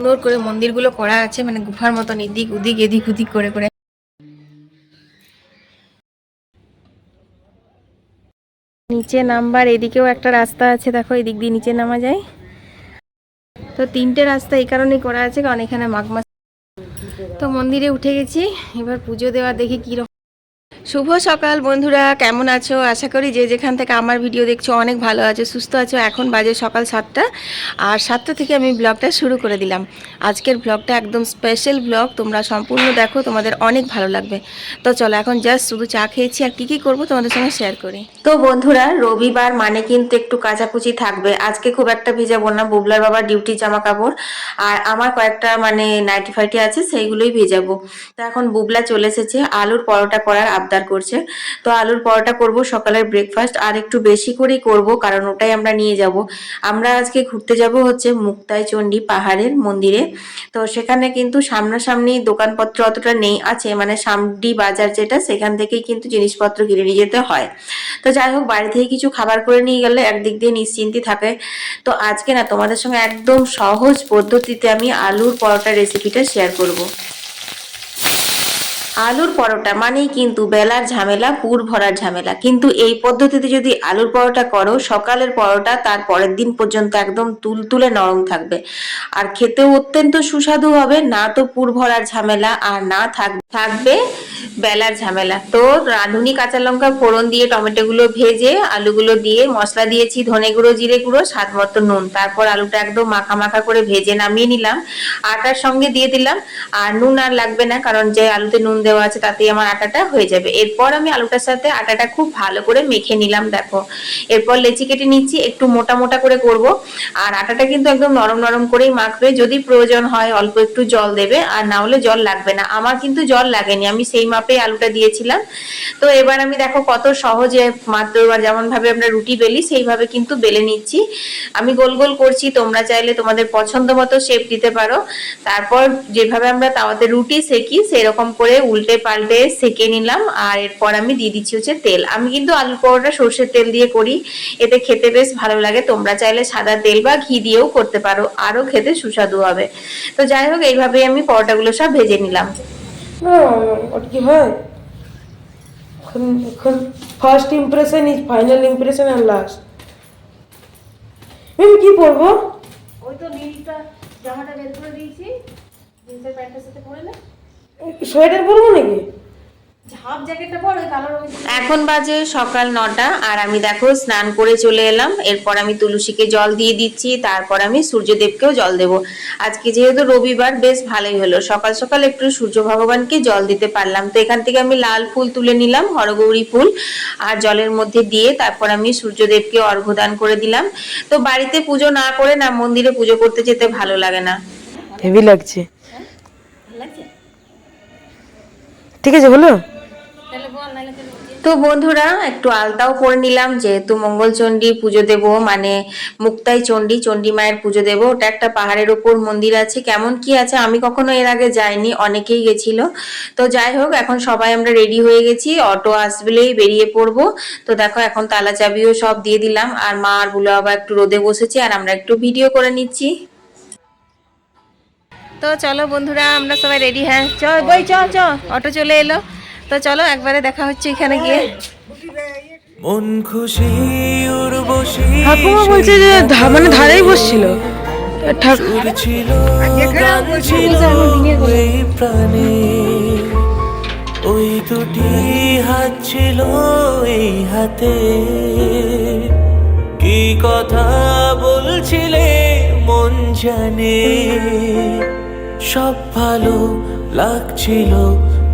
সুন্দর করে মন্দিরগুলো করা আছে মানে গুফার মতন এদিক ওদিক এদিক ওদিক করে করে। নিচে নামবার এদিকেও একটা রাস্তা আছে, দেখো এদিক দিয়ে নিচে নামা যায়। তো তিনটে রাস্তা এই কারণেই করা আছে, কারণ এখানে মাঘ মাস তো মন্দিরে উঠে গেছি, এবার পুজো দেওয়া দেখি কী শুভ সকাল বন্ধুরা, কেমন আছো? আশা করি যে যেখান থেকে আমার ভিডিও দেখছ অনেক ভালো আছো, সুস্থ আছো। এখন বাজে সকাল সাতটা আর সাতটা থেকে আমি ব্লগটা শুরু করে দিলাম। আজকের ব্লগটা একদম স্পেশাল ব্লগ তোমরা সম্পূর্ণ দেখো, তোমাদের অনেক ভালো লাগবে। তো চলো, এখন জাস্ট শুধু চা খেয়েছি আর কী কী করব তোমাদের সঙ্গে শেয়ার করি। তো বন্ধুরা, রবিবার মানে কিন্তু একটু কাচাকুচি থাকবে। আজকে খুব একটা ভেজাবো না, বুবলার বাবার ডিউটি জামা কাপড় আর আমার কয়েকটা মানে নাইটি ফাইটি আছে, সেইগুলোই ভেজাবো। তো এখন বুবলা চলে এসেছে, আলুর পরোটা করার আবদার করছে। তো আলুর পরোটা করব সকালের ব্রেকফাস্ট আর একটু বেশি করেই করব, কারণ ওটাই আমরা নিয়ে যাব। আমরা আজকে ঘুরতে যাব হচ্ছে মুক্তাই চণ্ডী পাহাড়ের মন্দিরে। তো সেখানে কিন্তু সামনাসামনি দোকানপত্র অতটা নেই, আছে মানে সামডি বাজার যেটা, সেখান থেকেই কিন্তু জিনিসপত্র কিনে নিয়ে যেতে হয়। তো যাই হোক, বাড়ি থেকে কিছু খাবার করে নিয়ে গেলে একদিক দিয়ে নিশ্চিন্তি থাকে। তো আজকে না, তোমাদের সঙ্গে একদম সহজ পদ্ধতিতে আমি আলুর পরোটা রেসিপিটা শেয়ার করব। আলুর পরোটা মানেই কিন্তু বেলার ঝামেলা, পুর ভরার ঝামেলা। কিন্তু এই পদ্ধতিতে যদি আলুর পরোটা করো, সকালের পরোটা তার পরের দিন পর্যন্ত একদম তুলতুলে নরম থাকবে। আর খেতেও অত্যন্ত সুস্বাদু হবে, না তো পুর ভরার ঝামেলা, আর না থাক- থাকবে বেলার ঝামেলা। তো রাঁধুনি কাঁচা লঙ্কা ফোড়ন দিয়ে টমেটোগুলো ভেজে, আলুগুলো দিয়ে মশলা দিয়েছি ধনে গুঁড়ো, জিরে গুঁড়ো, স্বাদ মতো নুন। তারপর আলুটা একদম মাখা মাখা করে ভেজে নামিয়ে নিলাম। আটার সঙ্গে দিয়ে দিলাম। আর নুন আর লাগবে না, কারণ যে আলুতে নুন দেওয়া আছে তাতেই আমার আটাটা হয়ে যাবে। এরপর আমি আলুটার সাথে আটাটা খুব ভালো করে মেখে নিলাম, দেখো। এরপর লেচি কেটে নিচ্ছি, একটু মোটা মোটা করে করব। আর আটাটা কিন্তু একদম নরম নরম করেই মাখবে, যদি প্রয়োজন হয় অল্প একটু জল দেবে। আর না হলে জল লাগবে না। আমার কিন্তু জল লাগেনি, আমি সেই মাপে আলুটা দিয়েছিলাম। তো এবার আমি দেখো কত সহজে মাত্র যেমন ভাবে আমরা রুটি বেলি, সেইভাবে কিন্তু বেলে নিচ্ছি। আমি গোল গোল করছি, তোমরা চাইলে তোমাদের পছন্দ মতো শেপ দিতে পারো। তারপর যেভাবে আমরা তাওয়াতে রুটি সেকি, সেরকম করে উল্টে পাল্টে সেকে নিলাম। আর এরপর আমি দিয়ে দিচ্ছি হচ্ছে তেল। আমি কিন্তু আলু পরোটা সর্ষের তেল দিয়ে করি। এতে খেতে বেশ ভালো লাগে। তোমরা চাইলে সাদা তেল বা ঘি দিয়েও করতে পারো। আরও খেতে সুস্বাদু হবে। তো যাই হোক, এইভাবেই আমি পরোটাগুলো সব ভেজে নিলাম। ওটা কি হয়? First impression is final impression R last আমি কি পরবো? ওই তো নীলটা জামাটা বের করে দিয়েছি। জিন্সের প্যান্টের সাথে পরে না। সোয়েটার পরবো নাকি হাফ জ্যাকেটটা পর ওই কালো এখন বাজে সকাল নটা আর আমি দেখো স্নান করে চলে এলাম। এরপর আমি তুলসীকে জল দিয়ে দিচ্ছি তারপর আমি সূর্যদেবকেও জল দেব। আজকে যেহেতু রবিবার বেশ ভালোই হলো। সকাল সকাল একটু সূর্য ভগবানকে জল দিতে পারলাম। তো এখান থেকে আমি লাল ফুল তুলে নিলাম হরগৌরী ফুল আর জলের মধ্যে দিয়ে তারপর আমি সূর্যদেবকে অর্ঘ্যদান করে দিলাম। তো বাড়িতে পুজো না করে না মন্দিরে পুজো করতে যেতে ভালো লাগে না। হেভি লাগছে। ঠিক আছে বলো তো বন্ধুরা, একটু আলতাও করে নিলাম, যেহেতু মঙ্গলচণ্ডী পুজো দেব মানে মুক্তাই চণ্ডী চণ্ডী মায়ের পুজো দেব। ওটা একটা পাহাড়ের ওপর মন্দির আছে। কেমন কি আছে আমি কখনো এর আগে যাইনি, অনেকেই গেছিল। তো যাই হোক, এখন সবাই আমরা রেডি হয়ে গেছি অটো আসবেলেই বেরিয়ে পড়ব। তো দেখো, এখন তালা চাবিও সব দিয়ে দিলাম, আর মা আর বুলো আবার একটু রোদে বসেছে, আর আমরা একটু ভিডিও করে নিচ্ছি। তো চলো বন্ধুরা, আমরা সবাই রেডি হ্যাঁ? চল, বই চ চ অটো চলে এলো। তো চলো একবারে দেখা হচ্ছে এখানে গিয়ে। মন খুশি ঠাকুমা বলছে যে মানে ধারেই বসছিল। ওই দুটি হাত ছিল এই হাতে। কি কথা বলছিলে মন জানে? সব ভালো লাগছিল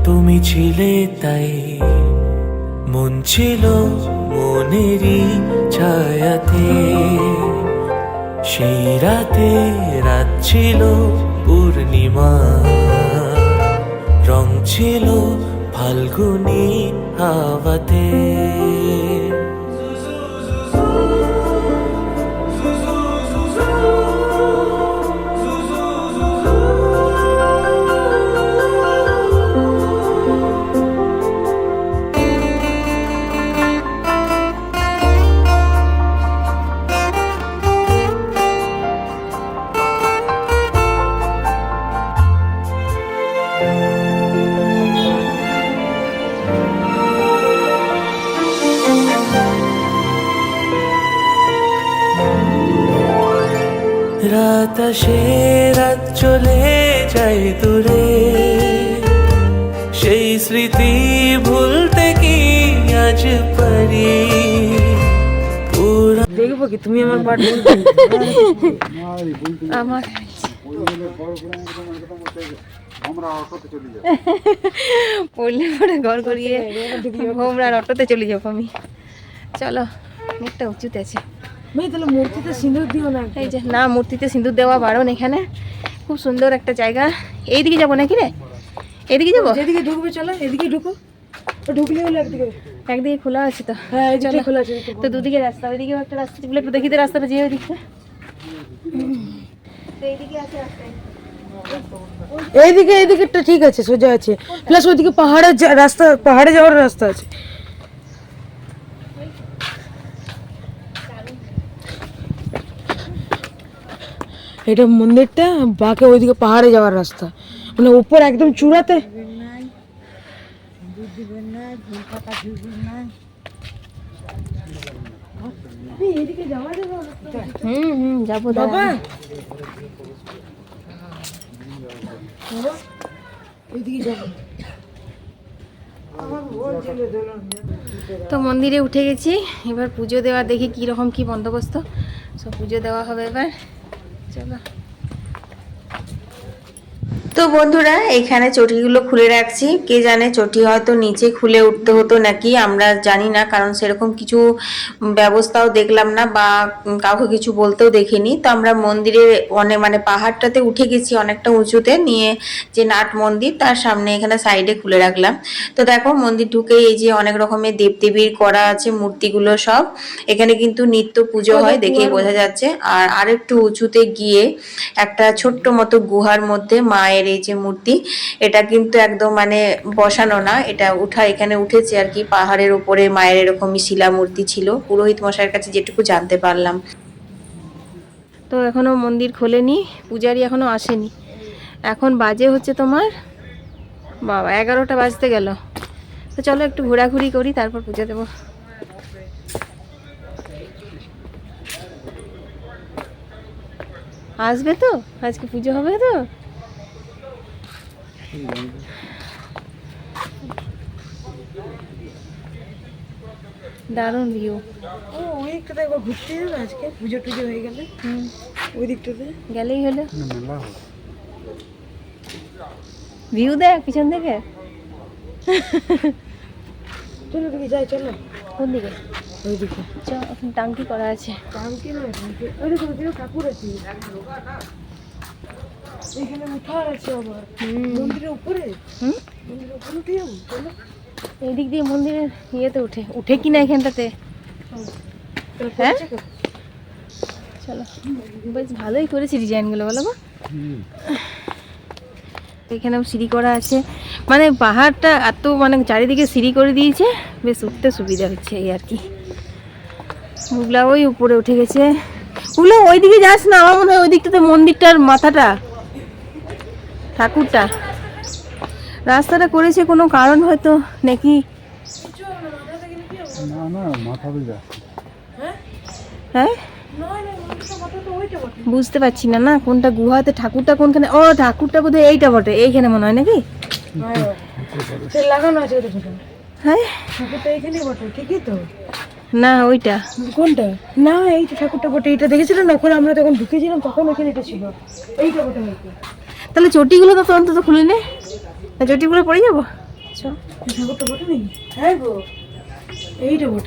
তুমি ছিলে তাই। মন ছিল মনেরই ছায়াতে। সেই রাতে রাত ছিল পূর্ণিমা। রং ছিল ফাল্গুনি হাওয়াতে। রাত আসে রাত চলে যায় দূরে। সেই স্মৃতি ভুলতে কি আজ পারি? দেখব কি? তুমি আমার পাঠ আমার পড়লে পরে ঘর করিয়ে হোমরার অটোতে চলে যাব আমি। চলো অনেকটা উঁচুতে আছে। তাহলে মূর্তিতে সিঁদুর দিও না এই যে না মূর্তিতে সিঁদুর দেওয়া বারণ এখানে। খুব সুন্দর একটা জায়গা। এইদিকে যাব নাকি রে? এদিকে যাব? যেদিকে ঢুকবে চলো এদিকে ঢুকো। ও ঢুকলে হলো একদিকে একদিকে খোলা আছে তো। হ্যাঁ চলো। খোলা আছে তো দুদিকে রাস্তা ওইদিকেও একটা রাস্তা। একটু রাস্তাটা এইদিকে আছে রাস্তায়। এইদিকে এইদিকেটা ঠিক আছে সোজা আছে। প্লাস ওইদিকে পাহাড়ের যা- রাস্তা পাহাড়ে যাওয়ার রাস্তা আছে। এটা মন্দিরটা বাকে ওইদিকে পাহাড়ে যাওয়ার রাস্তা। মানে উপর একদম চূড়াতে। হুম হুম যাব বাবা! তো মন্দিরে উঠে গেছি এবার পুজো দেওয়া দেখি কি রকম কি বন্দোবস্ত। সব পুজো দেওয়া হবে এবার। চলো তো বন্ধুরা এখানে চটিগুলো খুলে রাখছি। কে জানে চটি হয়তো নিচে খুলে উঠতে হতো নাকি আমরা জানি না কারণ সেরকম কিছু ব্যবস্থাও দেখলাম না বা কাউকে কিছু বলতেও দেখিনি। তো আমরা মন্দিরে অনেক মানে পাহাড়টাতে উঠে গেছি অনেকটা উঁচুতে নিয়ে যে নাট মন্দির তার সামনে এখানে সাইডে খুলে রাখলাম। তো দেখো মন্দির ঢুকে এই যে অনেক রকমের দেবদেবীর করা আছে মূর্তিগুলো সব। এখানে কিন্তু নিত্য পুজো হয় দেখেই বোঝা যাচ্ছে। আর আরেকটু উঁচুতে গিয়ে একটা ছোট্ট মতো গুহার মধ্যে মায়ের এই যে মূর্তি, এটা কিন্তু একদম মানে বসানো না, এটা উঠা এখানে উঠেছে আর কি, পাহাড়ের উপরে মায়ের এরকমই শিলা মূর্তি ছিল, পুরোহিত মশাইয়ের কাছে যেটুকু জানতে পারলাম। তো এখনও মন্দির খোলেনি, পূজারি এখনও আসেনি। এখন বাজে হচ্ছে তোমার, বাবা, এগারোটা বাজতে গেল। তো চলো একটু ঘোরাঘুরি করি, তারপর পূজা দেবো। আসবে তো? আজকে পুজো হবে তো? দারুণ ভিউ ও ওই দিকটাতে একবার ঘুরতে যাবে আজকে। পুজো টুজো হয়ে গেলে। হুম। ওই দিকটাতে। গেলেই হলো। ভিউ দেখ পিছন থেকে। চলো দিকে যাই চলো। কোন দিকে? ওই দিকে। চ ওখানে টাঙ্কি করা আছে। টাঙ্কি নয় টাঙ্কি। ওই ওদিকে ঠাকুর আছে। এখানে উঠার আছে আবার। মন্দিরের উপরে? মন্দিরের উপরে উঠে যাব চলো। এই দিক দিয়ে মন্দিরের ইয়েতে উঠে। উঠে কি না এখানটাতে হ্যাঁ? চলো। বেশ ভালোই করেছে ডিজাইনগুলো বলো গো? এখানেও সিঁড়ি করা আছে। মানে পাহাড়টা এত মানে চারিদিকে সিঁড়ি করে দিয়েছে বেশ উঠতে সুবিধা হচ্ছে এই আর কি। বুগলা ওই উপরে উঠে গেছে। বুগলা ওইদিকে যাস না আমার মনে হয় ওই দিকটাতে মন্দিরটার মাথাটা ঠাকুরটা। রাস্তাটা করেছে কোনো কারণ হয়তো নাকি? হ্যাঁ? বুঝতে পারছি না না কোনটা গুহাতে ঠাকুরটা কোনখানে? ও ঠাকুরটা বোধহয় এইটা বটে এইখানে মনে হয় নাকি? হ্যাঁ? লাগানো আছে হ্যাঁ ঠাকুরটা বটে ঠিকই তো না ওইটা। কোনটা? না এই ঠাকুরটা বটে এইটা দেখেছিলেন না? ওখানে আমরা তখন ঢুকেছিলাম তখন ওখানে এটা ছিল। এইটা বটে হয়তো তাহলে চটিগুলো তো অন্তত খুলে নে। চটিগুলো পরে যাব? নাকি? হ্যাঁ গো এইটা ও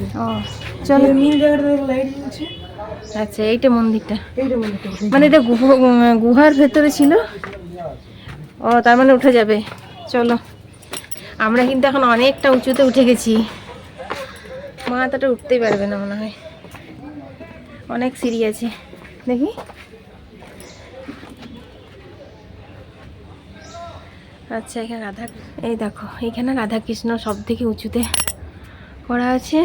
চলো। আচ্ছা এইটা মন্দিরটা। মানে এটা গুহ- গুহার ভেতরে ছিল। ও তার মানে উঠে যাবে। চলো। আমরা কিন্তু এখন অনেকটা উঁচুতে উঠে গেছি। মা এতটা উঠতেই পারবে না মনে হয়। অনেক সিঁড়ি আছে। দেখি। আচ্ছা এখানে রাধা এই দেখো, এখানে রাধা কৃষ্ণ সব থেকে উঁচুতে করা আছে।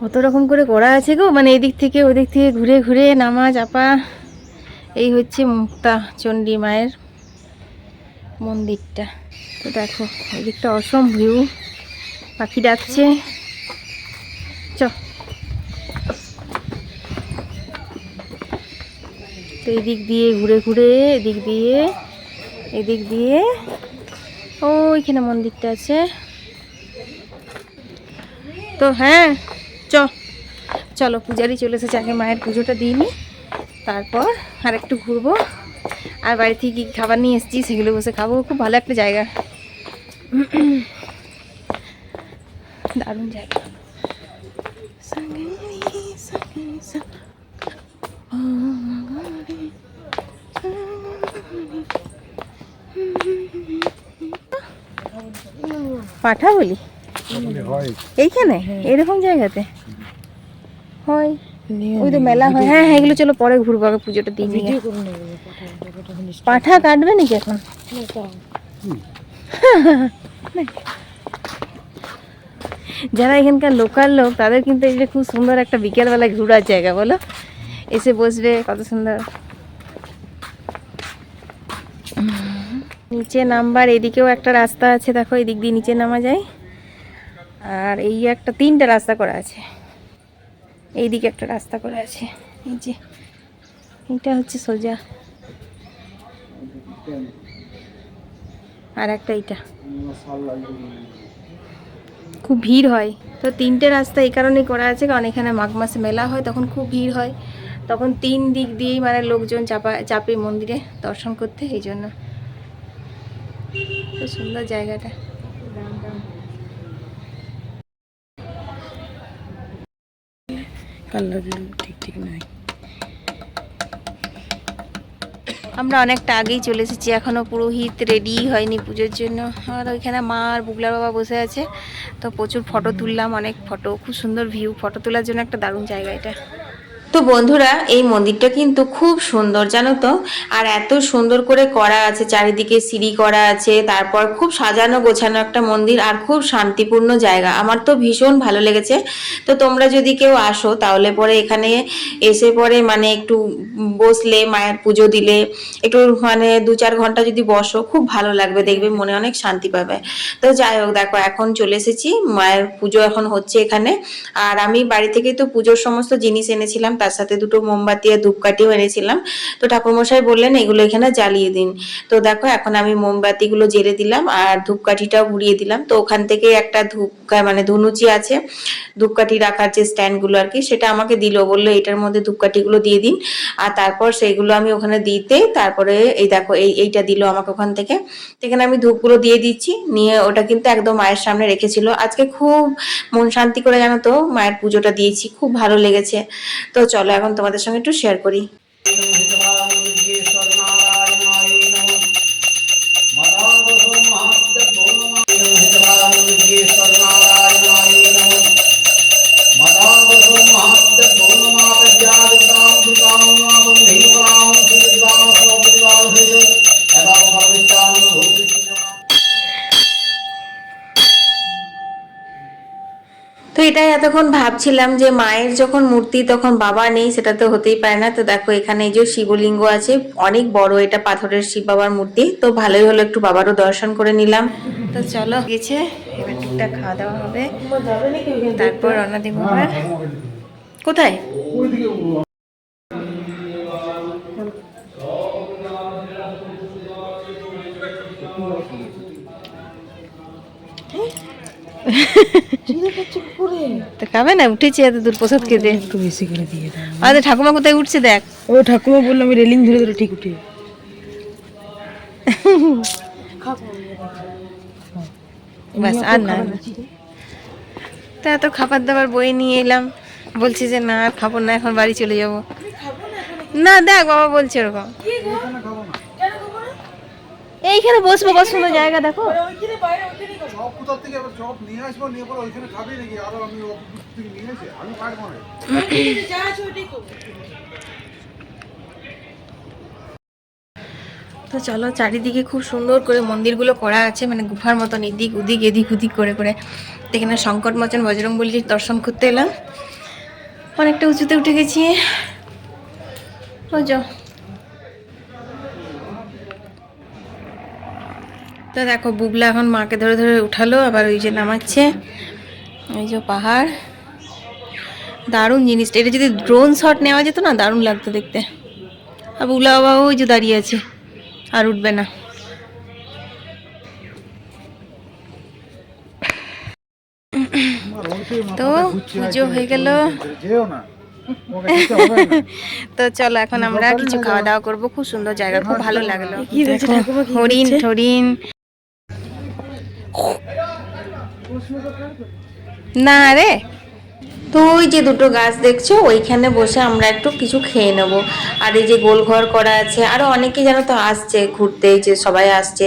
কত রকম করে করা আছে গো মানে এদিক থেকে ওদিক থেকে ঘুরে ঘুরে নামা চাপা। এই হচ্ছে মুক্তা চণ্ডী মায়ের মন্দিরটা। তো দেখো, এদিকটা অসম ভিউ পাখি ডাকছে। তো এদিক দিয়ে ঘুরে ঘুরে, এদিক দিয়ে এদিক দিয়ে ওইখানে মন্দিরটা আছে। তো হ্যাঁ চ, চলো পূজারি চলে এসেছে, আগে মায়ের পুজোটা দিইনি তারপর আর একটু ঘুরবো। আর বাড়ি থেকে কী খাবার নিয়ে এসেছি, সেগুলো বসে খাব, খুব ভালো একটা জায়গা। দারুণ জায়গা। পাঠা বলি এইখানে? এরকম জায়গাতে? হয়। ওই তো মেলা হয়। হ্যাঁ হ্যাঁ এগুলো চলো পরে ঘুরবো আগে পুজোটা দিয়ে নিয়ে। পাঠা কাটবে নাকি এখন? যারা এখানকার লোকাল লোক তাদের কিন্তু এই যে খুব সুন্দর একটা বিকেলবেলা ঘোরার জায়গা বলো? এসে বসবে কত সুন্দর। নিচে নামবার, এদিকেও একটা রাস্তা আছে, দেখো, এদিক দিয়ে নিচে নামা যায়। আর এই একটা, তিনটা রাস্তা করা আছে। এইদিকে একটা রাস্তা করা আছে। এই যে, এটা হচ্ছে সোজা। আর একটা এইটা। খুব ভিড় হয়। তো তিনটে রাস্তা এই কারণেই করা আছে, কারণ এখানে মাঘ মাসে মেলা হয়, তখন খুব ভিড় হয়। তখন তিন দিক দিয়েই মানে লোকজন চাপা, চাপে মন্দিরে দর্শন করতে, এই জন্য। খুব সুন্দর জায়গাটা। কালারগুলো ঠিক ঠিক নাই। আমরা অনেকটা আগেই চলে এসেছি এখনও পুরোহিত রেডি হয়নি পুজোর জন্য। আর ওইখানে মা আর বুগলার বাবা বসে আছে তো প্রচুর ফটো তুললাম অনেক ফটো খুব সুন্দর ভিউ ফটো তোলার জন্য একটা দারুণ জায়গা এটা। তো বন্ধুরা, এই মন্দিরটা কিন্তু খুব সুন্দর, জানো তো? আর এত সুন্দর করে করা আছে, চারিদিকে সিঁড়ি করা আছে, তারপর খুব সাজানো গোছানো একটা মন্দির আর খুব শান্তিপূর্ণ জায়গা। আমার তো ভীষণ ভালো লেগেছে। তো তোমরা যদি কেউ আসো, তাহলে পরে এখানে এসে পরে মানে একটু বসলে, মায়ের পুজো দিলে, একটু মানে দু চার ঘণ্টা যদি বসো, খুব ভালো লাগবে, দেখবে মনে অনেক শান্তি পাবে। তো যাই হোক, দেখো, এখন চলে এসেছি, মায়ের পুজো এখন হচ্ছে এখানে। আর আমি বাড়ি থেকেই তো পুজোর সমস্ত জিনিস এনেছিলাম তার সাথে দুটো মোমবাতি আর ধূপকাঠিও এনেছিলাম। তো ঠাকুরমশাই বললেন, এগুলো এখানে জ্বালিয়ে দিন। তো দেখো, এখন আমি মোমবাতিগুলো জেলে দিলাম আর ধূপকাঠিটাও ঘুরিয়ে দিলাম। তো ওখান থেকে একটা ধূপ মানে ধুনুচি আছে, ধূপকাঠি রাখার যে স্ট্যান্ডগুলো আর কি, সেটা আমাকে দিল। বলল, এটার মধ্যে ধূপকাঠিগুলো দিয়ে দিন। আর তারপর সেইগুলো আমি ওখানে দিতে, তারপরে এই দেখো, এই এইটা দিল আমাকে ওখান থেকে। তো এখানে আমি ধূপগুলো দিয়ে দিচ্ছি, নিয়ে ওটা কিন্তু একদম মায়ের সামনে রেখেছিল। আজকে খুব মন শান্তি করে জানো তো, মায়ের পুজোটা দিয়েছি, খুব ভালো লেগেছে। তো চলো এখন তোমাদের সঙ্গে একটু শেয়ার করি। তো এটাই এতক্ষণ ভাবছিলাম যে মায়ের যখন মূর্তি তখন বাবা নেই, সেটা তো হতেই পারে না। তো দেখো, এখানে যে শিবলিঙ্গ আছে, অনেক বড় এটা পাথরের শিব বাবার মূর্তি। তো ভালোই হলো একটু বাবারও দর্শন করে নিলাম। তো চলো, গেছে, এবার টুকটাক খাওয়া দাওয়া হবে। তারপর রান্না দিব কোথায়? পুকুরে তো খাবে না? উঠেছে এত দূর প্রসাদ খেতে। একটু বেশি করে দিয়ে দাও। আমাদের ঠাকুমা কোথায় উঠছে দেখ। ও ঠাকুমা বলল আমি রেলিং ধরে ধরে ঠিক উঠে। বাস আর না। না। তা এত খাবার দাবার বয়ে নিয়ে এলাম। বলছি যে না আর খাব না এখন বাড়ি চলে যাব। না দেখ বাবা বলছে ওরকম। এইখানে বসবো কত সুন্দর জায়গা দেখো। কোথাও থেকে সব নিয়ে আসব, নিয়ে পরে ওইখানে খাবি নাকি? আরও আমি থেকে নিয়ে আমি না। তো চলো, চারিদিকে খুব সুন্দর করে মন্দিরগুলো করা আছে মানে গুফার মতন এদিক ওদিক এদিক ওদিক করে করে। এখানে সংকট মোচন বজরংবলীর দর্শন করতে এলাম। অনেকটা উঁচুতে উঠে গেছি। ওই তো দেখো বুবলা এখন মাকে ধরে ধরে উঠালো আবার ওই যে নামাচ্ছে। এই যে পাহাড়। দারুণ জিনিসটা এটা যদি ড্রোন শট নেওয়া যেত না দারুণ লাগতো দেখতে। আর বুবলা বাবা ওই যে দাঁড়িয়ে আছে আর উঠবে না। তো পুজো হয়ে গেল। তো চলো এখন আমরা কিছু খাওয়া দাওয়া করব। খুব সুন্দর জায়গা খুব ভালো লাগল। হরিণ হচ্ছে? না রে তো ওই যে দুটো গাছ দেখছ ওইখানে বসে আমরা একটু কিছু খেয়ে নেব। আর এই যে গোল ঘর করা আছে আরও অনেকে যেন তো আসছে ঘুরতে যে সবাই আসছে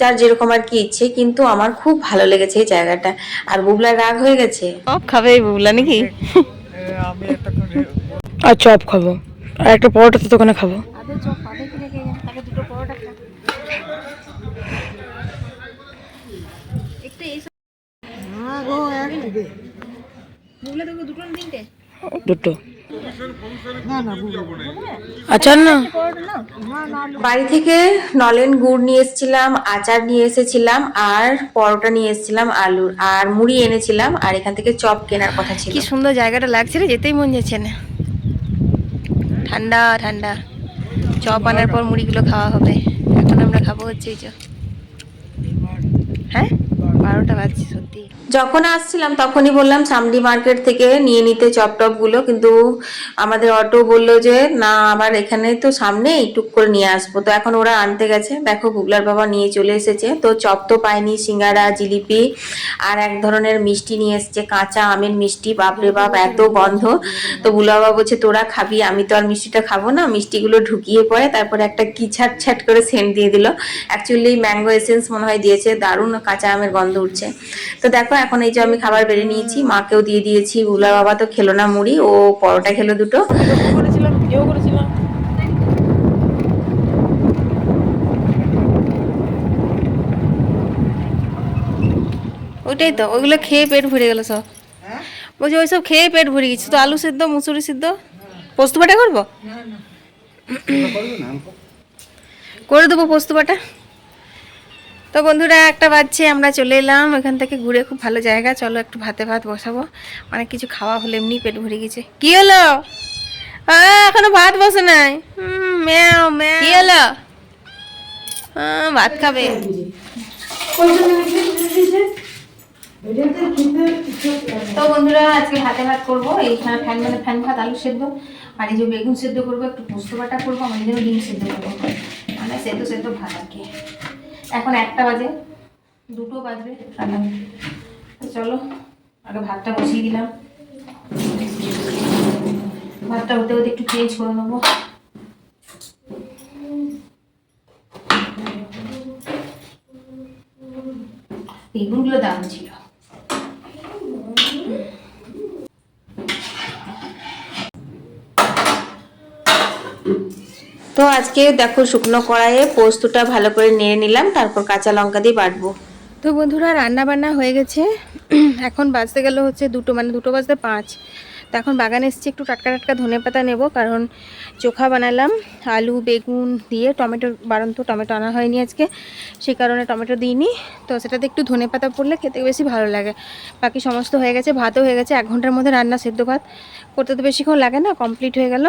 যার যেরকম আর কি ইচ্ছে কিন্তু আমার খুব ভালো লেগেছে এই জায়গাটা। আর বুবলা রাগ হয়ে গেছে? সব খাবে এই বুবলা নাকি? আমি একটা আর চপ খাব। আর একটা পরোটা তো দোকানে খাব। দুটো আচ্ছা না। বাড়ি থেকে নলেন গুড় নিয়ে এসেছিলাম আচার নিয়ে এসেছিলাম আর পরোটা নিয়ে এসেছিলাম আলুর আর মুড়ি এনেছিলাম আর এখান থেকে চপ কেনার কথা ছিল। কি সুন্দর জায়গাটা লাগছে রে যেতেই মন যাচ্ছে না। ঠান্ডা ঠান্ডা। চপ আনার পর মুড়িগুলো খাওয়া হবে। এখন আমরা খাব হচ্ছে এই যে। হ্যাঁ? বারোটা বাজছে সত্যি। যখন আসছিলাম, তখনই বললাম সামডি মার্কেট থেকে নিয়ে নিতে চপগুলো কিন্তু আমাদের অটো বলল যে, না, আমার এখানে তো সামনে টুক করে নিয়ে আসব। তো এখন ওরা আনতে গেছে। দেখো, গুগলার বাবা নিয়ে চলে এসেছে। তো চপ তো পাইনি, সিঙ্গারা, জিলিপি আর এক ধরনের মিষ্টি নিয়ে এসেছে, কাঁচা আমের মিষ্টি। বাপরে বাপ, এত গন্ধ। তো বুলা বাবা বলছে, তোরা খাবি, আমি তো আর মিষ্টিটা খাব না। মিষ্টিগুলো ঢুকিয়ে পরে তারপরে একটা কি ছাট ছাট করে সেন্ট দিয়ে দিল। অ্যাকচুয়ালি ম্যাঙ্গো এসেন্স মনে হয় দিয়েছে। দারুণ কাঁচা আমের গন্ধ উঠছে। তো দেখো এখন এই যে আমি খাবার বেড়ে নিয়েছি মাকেও দিয়ে দিয়েছি বুলা বাবা তো খেলো না মুড়ি ও পরোটা খেলো দুটো। করেছিলাম ভিডিও করেছিলাম ওইটাই তো ওইগুলো খেয়ে পেট ভরে গেল সব। বলছি ওইসব খেয়ে পেট ভরে গেছে। তো আলু সিদ্ধ মুসুরি সিদ্ধ? পোস্ত বাটা করব? করে দেবো পোস্ত বাটা? তো বন্ধুরা একটা বাজছে আমরা চলে এলাম। এখান থেকে ঘুরে খুব ভালো জায়গা। চলো একটু ভাতে ভাত বসাবো। অনেক কিছু খাওয়া হলে এমনি পেট ভরে গেছে। কি হলো? এখনও ভাত বসে নাই। হুম, ম্যাও ম্যাও। কি হলো? ভাত খাবে। তো বন্ধুরা আজকে ভাতে ভাত করব। এইখানে ফ্যান মানে ফ্যান ভাত আলু সেদ্ধ। আর এই যে বেগুন সেদ্ধ করব একটু পোস্ত বাটা করব। আমাদের জন্য ডিম সেদ্ধ করব। মানে সেদ্ধ সেদ্ধ ভাত আর কি। এখন একটা বাজে। দুটো বাজবে। রান্না চলো, আগে ভাতটা বসিয়ে দিলাম। ভাতটা হতে হতে একটু চেঞ্জ করে নেব। বেগুনগুলো দাম ছিল। তো আজকে দেখো শুকনো কড়াইয়ে পোস্তটা ভালো করে নেড়ে নিলাম, তারপর কাঁচা লঙ্কা দিয়ে বাটবো। তো বন্ধুরা রান্না বান্না হয়ে গেছে। এখন বাজতে গেল হচ্ছে দুটো মানে দুটো বাজতে পাঁচ। তো এখন বাগানে এসেছি, একটু টাটকা টাটকা ধনে পাতা নেব, কারণ চোখা বানালাম। আলু, বেগুন দিয়ে টমেটো, বারন্ত টমেটো আনা হয়নি আজকে সেই কারণে টমেটো দিইনি। তো সেটাতে একটু ধনে পাতা পড়লে খেতে বেশি ভালো লাগে। বাকি সমস্ত হয়ে গেছে, ভাতও হয়ে গেছে, এক ঘণ্টার মধ্যে রান্না, সেদ্ধ ভাত। করতে তো বেশিক্ষণ লাগে না, কমপ্লিট হয়ে গেল।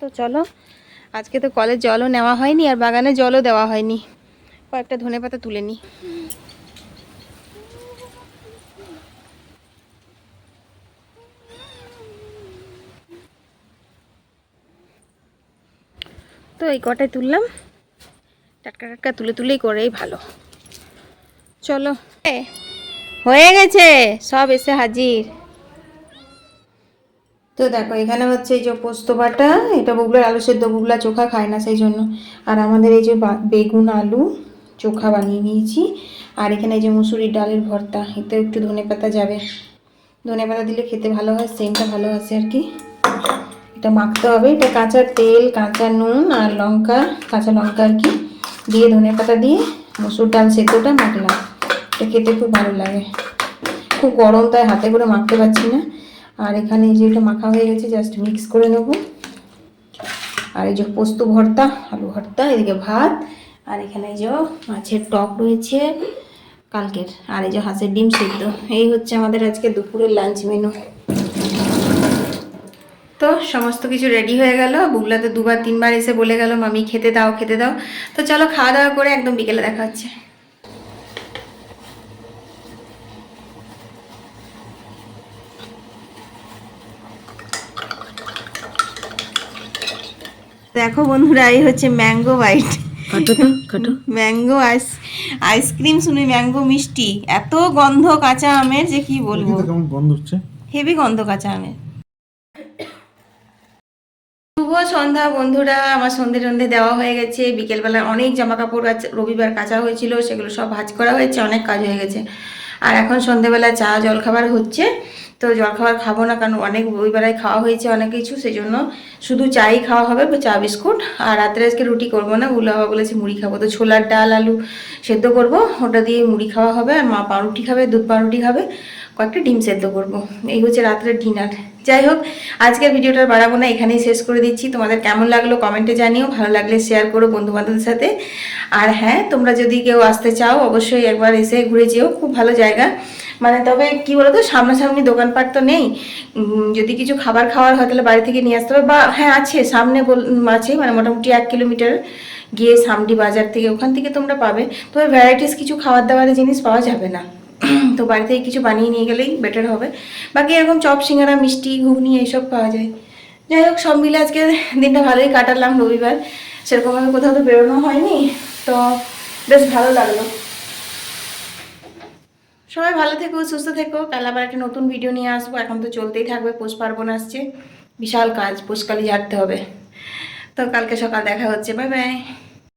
তো চলো আজকে তো কলের জলও নেওয়া হয়নি আর বাগানে জলও দেওয়া হয়নি। কয়েকটা ধনে পাতা তুলে নিই তো এই কটাই তুললাম। টাটকা টাটকা তুলে তুলেই করেই ভালো। চলো। হয়ে গেছে। সব এসে হাজির। তো দেখো, এখানে হচ্ছে এই যে পোস্ত বাটা, এটা বুগলার আলু সেদ্ধ বুগলা চোখা খায় না সেই জন্য। আর আমাদের এই যে বেগুন আলু চোখা বানিয়ে নিয়েছি। আর এখানে এই যে মুসুরির ডালের ভর্তা এতে একটু ধনে পাতা যাবে। ধনে পাতা দিলে খেতে ভালো হয় সেন্টটা ভালো আসে আর কি। এটা মাখতে হবে, এটা কাঁচা তেল, কাঁচা নুন আর লঙ্কা, কাঁচা লঙ্কা আর কি, দিয়ে ধনে পাতা দিয়ে মুসুর ডাল সেদ্ধটা মাখলাম। এটা খেতে খুব ভালো লাগে। খুব গরম, তাই হাতে করে মাখতে পারছি না। আর এখানে যে এটা মাখা হয়ে গেছে জাস্ট মিক্স করে নেব। আর এই যে পোস্ত ভর্তা, আলু ভর্তা, এদিকে ভাত, আর এখানে যে মাছের টক রয়েছে কালকের, আর এই যে হাঁসের ডিম সিদ্ধ। এই হচ্ছে আমাদের আজকে দুপুরের লাঞ্চ মেনু তো সমস্ত কিছু রেডি হয়ে গেল। বুগলা তো দুবার তিনবার এসে বলে গেল, মামি, খেতে দাও খেতে দাও। তো চলো খাওয়া দাওয়া করে একদম বিকেলে দেখা হচ্ছে। দেখো বন্ধুরা এই হচ্ছে mango bite mango ice ice cream শুনে ম্যাঙ্গো মিষ্টি। এত গন্ধ কাঁচা আমের যে কি বলব। কেমন হচ্ছে। হেভি গন্ধ কাঁচা আমের। শুভ সন্ধ্যা বন্ধুরা আমার সন্ধে সন্ধে দেওয়া হয়ে গেছে। বিকেলবেলা অনেক জামা কাপড় আছে রবিবার কাঁচা হয়েছিল সেগুলো সব ভাজ করা হয়েছে অনেক কাজ হয়ে গেছে। আর এখন সন্ধেবেলা চা জলখাবার হচ্ছে। তো জল জলখাবার খাব না, কারণ অনেক ওই বেলায় খাওয়া হয়েছে অনেক কিছু সেই জন্য শুধু চাই খাওয়া হবে, চা বিস্কুট, আর রাত্রে আজকে রুটি করব না বাবা বলেছে মুড়ি খাব, তো ছোলার ডাল, আলু সেদ্ধ করব, ওটা দিয়ে মুড়ি খাওয়া হবে, আর মা পাউরুটি খাবে, দুধ পাউরুটি খাবে, কয়েকটা ডিম সেদ্ধ করব, এই হচ্ছে রাত্রের ডিনার। যাই হোক, আজকের ভিডিওটা বাড়াবো না, এখানেই শেষ করে দিচ্ছি। তোমাদের কেমন লাগল কমেন্টে জানিও, ভালো লাগলে শেয়ার করো বন্ধু বান্ধবদের সাথে। আর হ্যাঁ তোমরা যদি কেউ আসতে চাও, অবশ্যই একবার এসে ঘুরে যেও, খুব ভালো জায়গা। মানে তবে কি বলতো, সামনাসামনি দোকানপাট তো নেই। যদি কিছু খাবার খাওয়ার হয়, তাহলে বাড়ি থেকে নিয়ে আসতে হবে। বা হ্যাঁ আছে, সামনে আছে মানে মোটামুটি এক কিলোমিটার গিয়ে সামডি বাজার থেকে ওখান থেকে তোমরা পাবে। তবে ভ্যারাইটিস কিছু খাবার দাবারের জিনিস পাওয়া যাবে না। তো বাড়ি থেকে কিছু বানিয়ে নিয়ে গেলেই বেটার হবে। বাকি এরকম চপ, সিঙ্গারা, মিষ্টি, ঘুগনি এইসব পাওয়া যায়। যাই হোক, সব মিলে আজকে দিনটা ভালোই কাটালাম রবিবার। সেরকমভাবে কোথাও তো বেরোনো হয়নি, তো বেশ ভালো লাগল। সবাই ভালো থেকো, সুস্থ থেকো। কাল আবার একটা নতুন ভিডিও নিয়ে আসব। এখন তো চলতেই থাকবে, পৌষ পার্বণ আসছে। বিশাল কাজ পোষকালি ঝাড়তে হবে। তো কালকে সকাল দেখা হচ্ছে বাই বাই